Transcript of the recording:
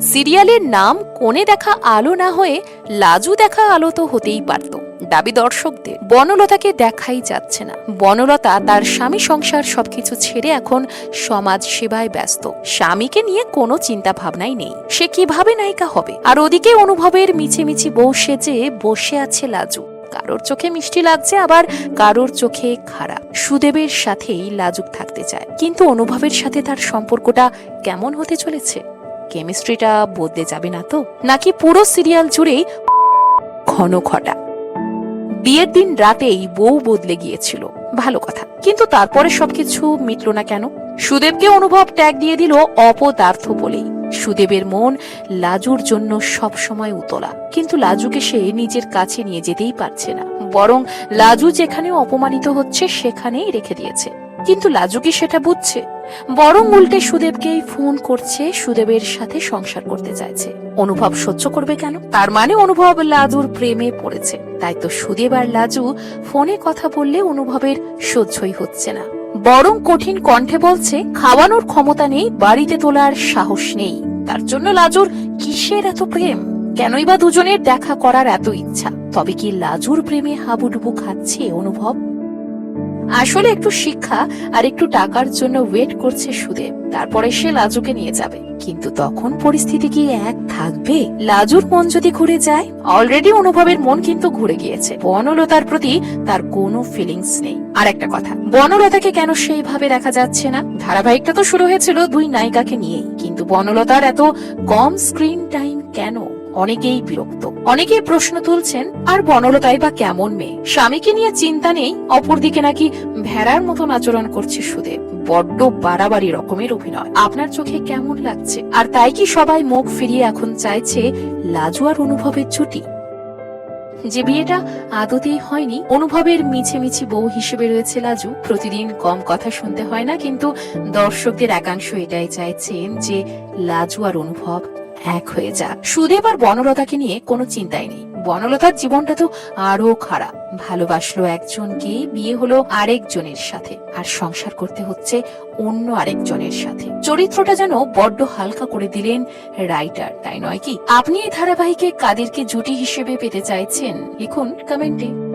সিরিয়ালের নাম কোণে দেখা আলো না হয়ে লাজু দেখা আলো তো হতেই পারত। দাবি দর্শকদের, বনলতাকে দেখাই যাচ্ছে না। বনলতা তার স্বামী সংসার সবকিছু ছেড়ে এখন সমাজ সেবায় ব্যস্ত। স্বামীকে নিয়ে কোনো চিন্তা ভাবনাই নেই। সে কীভাবে নায়িকা হবে? আর ওদিকে অনুভবের মিছিমিছি বউ সেজে বসে আছে লাজু। কারোর চোখে মিষ্টি লাগছে, আবার কারোর চোখে খারাপ। সুদেবের সাথেই লাজুক থাকতে চায়। কিন্তু অনুভবের সাথে তার সম্পর্কটা কেমন হতে চলেছে? কেমিস্ট্রিটা বদলে যাবে না তো? নাকি পুরো সিরিয়াল জুড়েই ঘন ঘটা? বিয়ের দিন রাতেই বউ বদলে গিয়েছিল। ভালো কথা। কিন্তু তারপরে সবকিছু মিটল না কেন? সুদেবকে অনুভব ট্যাগ দিয়ে দিল অপদার্থ বলেই। সুদেবের মন লাজুর জন্য সব সময় উতলা। কিন্তু লাজুকে সে নিজের কাছে নিয়ে যেতেই পারছে না। বরং লাজু যেখানে অপমানিত হচ্ছে, সেখানেই রেখে দিয়েছে। কিন্তু লাজু কি সেটা বুঝছে। বরং উল্টে সুদেবকেই ফোন করছে, সুদেবের সাথে সংসার করতে চাইছে। অনুভব সহ্য করবে কেন? তার মানে অনুভব লাজুর প্রেমে পড়েছে। তাই তো সুদেব আর লাজু ফোনে কথা বললে অনুভবের সহ্যই হচ্ছে না। বরং কঠিন কণ্ঠে বলছে, খাওয়ানোর ক্ষমতা নেই, বাড়িতে তোলার সাহস নেই। তার জন্য লাজুর কিসের এত প্রেম? কেনই বা দুজনের দেখা করার এত ইচ্ছা? তবে কি লাজুর প্রেমে হাবুডুবু খাচ্ছে অনুভব? আসলে একটু শিক্ষা আর একটু টাকার জন্য ওয়েট করছে সুদেব। তারপরে সে লাজুকে নিয়ে যাবে। কিন্তু তখন পরিস্থিতি কি এক? থাকবে? লাজুর মন যদি ঘুরে যায়? অলরেডি অনুভবের মন কিন্তু ঘুরে গিয়েছে। বনলতার প্রতি তার কোনো ফিলিংস নেই। আর একটা কথা, বনলতাকে কেন সেইভাবে দেখা যাচ্ছে না? ধারাবাহিকটা তো শুরু হয়েছিল দুই নায়িকাকে নিয়েই। কিন্তু বনলতার এত কম স্ক্রিন টাইম কেন? অনেকেই বিরক্ত। অনেকেই প্রশ্ন তুলছেন, আর বনলতাই বা কেমন মেয়ে? স্বামীকে নিয়ে চিন্তা নেই, অপরদিকে নাকি ভেড়ার মতন আচরণ করছে সুদেব বড্ড বাড়াবাড়ি রকমের অভিনয়। আপনার চোখে কেমন লাগছে? আর তাই কি সবাই মুখ ফিরিয়ে এখন চাইছে লাজু আর অনুভবের জুটি যে বিয়েটা আদতেই হয়নি, অনুভবের মিছে মিছি বউ হিসেবে রয়েছে লাজু। প্রতিদিন কম কথা শুনতে হয় না, কিন্তু দর্শকদের একাংশ এটাই চাইছেন যে লাজু আর অনুভব এক হয়ে যাক সুদেব আর বনলতাকে নিয়ে কোনো চিন্তাই নেই। বনলতার জীবনটা তো আরও খারাপ। ভালোবাসলো একজনকে, বিয়ে হলো আরেকজনের সাথে। আর সংসার করতে হচ্ছে অন্য আরেকজনের সাথে। চরিত্রটা যেন বড্ড হালকা করে দিলেন রাইটার, তাই নয় কি? আপনি এই ধারাবাহিকে কাদেরকে জুটি হিসেবে পেতে চাইছেন? লিখুন কমেন্টে।